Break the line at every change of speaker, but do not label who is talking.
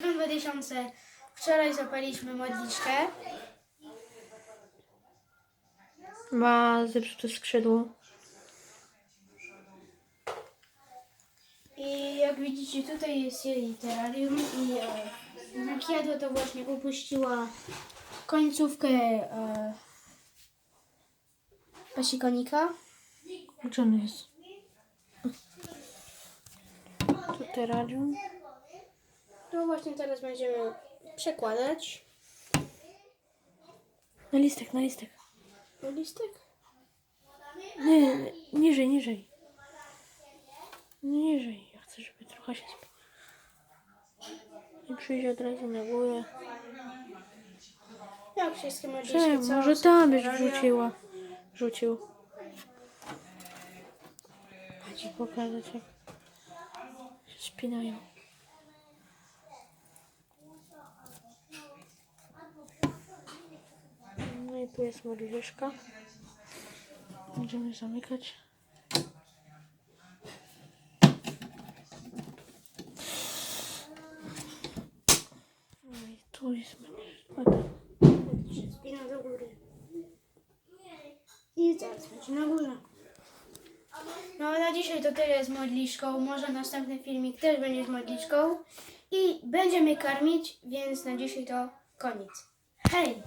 2000. Wczoraj zapaliśmy modliczkę.
Ma zepsute skrzydło.
I jak widzicie, tutaj jest jej terrarium i e, Nakiado to właśnie upuściła końcówkę e, pasikonika.
Gdzie on jest? Tu terrarium.
Właśnie teraz będziemy przekładać
Na listek, na listek.
listek.
Nie, nie, niżej, niżej. Niżej. Ja chcę, żeby trochę się sp... I przyjść od razu na górę.
Jak wszystkie
Czemu? Może tam byś wrzuciła. Rzucił. Chcę pokazać, jak się spinają. No tu jest modliszka. Będziemy zamykać. No i tu jest modliszka.
spina do góry. I zaraz będzie na górze. No na dzisiaj to tyle z modliszką. Może następny filmik też będzie z modliszką. I będziemy karmić, więc na dzisiaj to koniec. Hej!